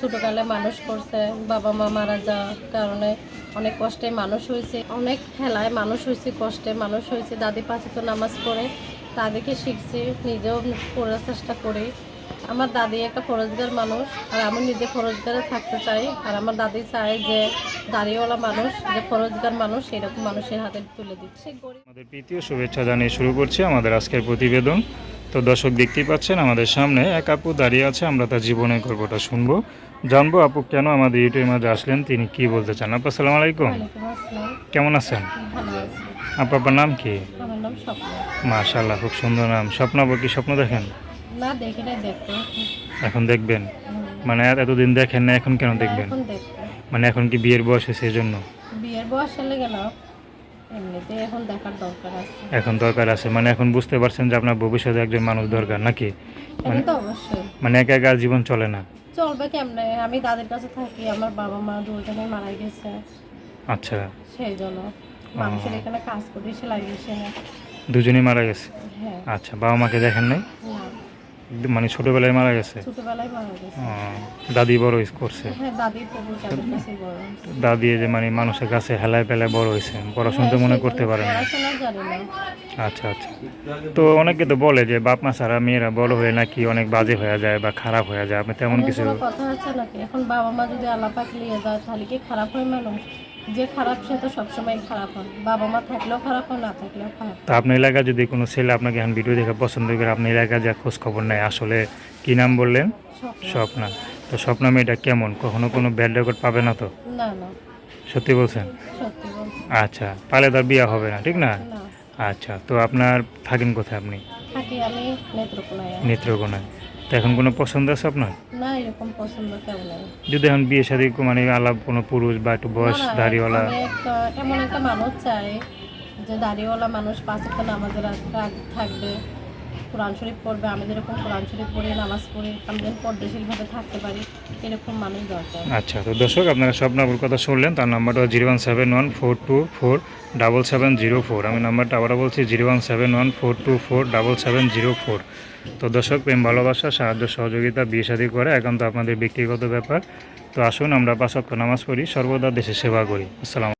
ছোটকালে মানুষ করছে বাবা মা মারা যাওয়ার কারণে অনেক কষ্টে মানুষ হয়েছে। অনেক খেলায় মানুষ হয়েছে, কষ্টে মানুষ হয়েছে। দাদি পাশে তো নামাজ পড়ে দাদিকে শিখছি, নিজেও পড়ার চেষ্টা করি। আমার দাদি একটা ফরজগার মানুষ, আর আমি নিজে ফরজগারে থাকতে চাই। আর আমার দাদি চায় যে দাড়িওয়ালা মানুষ, যে ফরজগার মানুষ সেরকম মানুষের হাতে তুলে দিচ্ছে আমাদের প্রীতীয় শুভেচ্ছা জানিয়ে শুরু করছি আমাদের আজকের প্রতিবেদন। তো দর্শক দেখতেই পাচ্ছেন আমাদের সামনে এক আপু দাঁড়িয়ে আছে আমরা তার জীবনের গল্পটা শুনব। জানব আপু কেন আমাদের ইউটিউবের মাঝে আসলেন তিনি কি বলতে চান? আপু আসসালামু আলাইকুম। কেমন আছেন? আপু আপনার নাম কি? মাশাল্লাহ খুব সুন্দর নাম। স্বপ্ন আপু কি স্বপ্ন দেখেন? এখন দেখবেন? মানে আর এতদিন দেখেন না এখন কেন দেখবেন? মানে এখন কি বিয়ের বয়স হয়েছে এই জন্য? বিয়ের বয়স হলে গেল। এমনিতে এখন দেখার দরকার আছে। এখন দরকার আছে। মানে এখন বুঝতে পারছেন যে আপনার ভবিষ্যতে একজন মানুষ দরকার নাকি? এটা তো অবশ্যই। মানে একা একা জীবন চলে না? চলবে কেমনে? আমি দাদের কাছে থাকি আমার বাবা মা দুজনে মারা গেছে। আচ্ছা। সেই জন্য মানুষের এখানে কাজ করি সেলাই মেশিনে দুজনেই মারা গেছে? হ্যাঁ। আচ্ছা বাবা মাকে দেখেন নাই? মানে ছোটবেলায় মারা গেছে? ছোটবেলায় মারা গেছে। দাদি বড় করছে? হ্যাঁ দাদি বড়। যে মানে মানুষের কাছে হেলায় পেলায় বড় হয়েছে। পড়াশোনা তো মনে করতে পারে না। আচ্ছা আচ্ছা। তো অনেকে তো বলে যে বাপ মা ছাড়া মেয়েরা বড় হয়ে নাকি অনেক বাজে হয়ে যায় বা খারাপ হয়ে যায়। আপনি তেমন কিছু কথা আছে নাকি? এখন বাবা মা যদি আলাপাক নিয়ে যায় তাহলে কি খারাপ হয় মানুষ? যে খারাপ সে তো সবসময় খারাপ হয়। বাবা মা থাকলেও খারাপ হয় না থাকলেও খারাপ তো আপনার এলাকায় যদি কোনো ছেলে আপনাকে এখন ভিডিও দেখে পছন্দ করে আপনার এলাকায় যা খোঁজ খবর নেয় আসলে কি নাম বললেন? স্বপ্ন। তো স্বপ্না মেয়েটা কেমন? কখনো কোনো ব্যাড রেকর্ড পাবে না তো? না না। সত্যি বলছেন? আচ্ছা পালে তার বিয়ে হবে না ঠিক না? না। আচ্ছা তো আপনার থাকেন কোথায় আপনি? থাকি আমি নেত্রকোনায়। নেত্রকোনায়। তো এখন কোনো পছন্দ আছে আপনার? না এরকম পছন্দ কেউ নেই যদি এখন বিয়ে শাদী মানে আলাপ কোনো পুরুষ বা একটু বয়স দাড়িওয়ালা এমন একটা মানুষ চাই যে দাড়িওয়ালা মানুষ পাশে তো নামাজের থাকবে। কোরআন শরীফ পড়বে, আমি যেরকম কোরআন শরীফ পড়ি, নামাজ পড়ি, আমি যেন পর্দাশীলভাবে থাকতে পারি, এরকম মানুষ দরকার। আচ্ছা তো দর্শক, আপনারা স্বপ্নাপুর কথা শুনলেন, তার নাম্বারটা zero one seven one four two four double seven zero four. আমি নাম্বারটা আবারও বলছি, zero one seven one four two four double seven zero four. তো দর্শক, প্রেম, ভালোবাসা, সাহায্য, সহযোগিতা, বিয়ে, শাদী করে একান্ত আপনাদের ব্যক্তিগত ব্যাপার। তো আসুন, আমরা পাঁচ ওয়াক্ত নামাজ পড়ি, সর্বদা দেশে সেবা করি। আসসালাম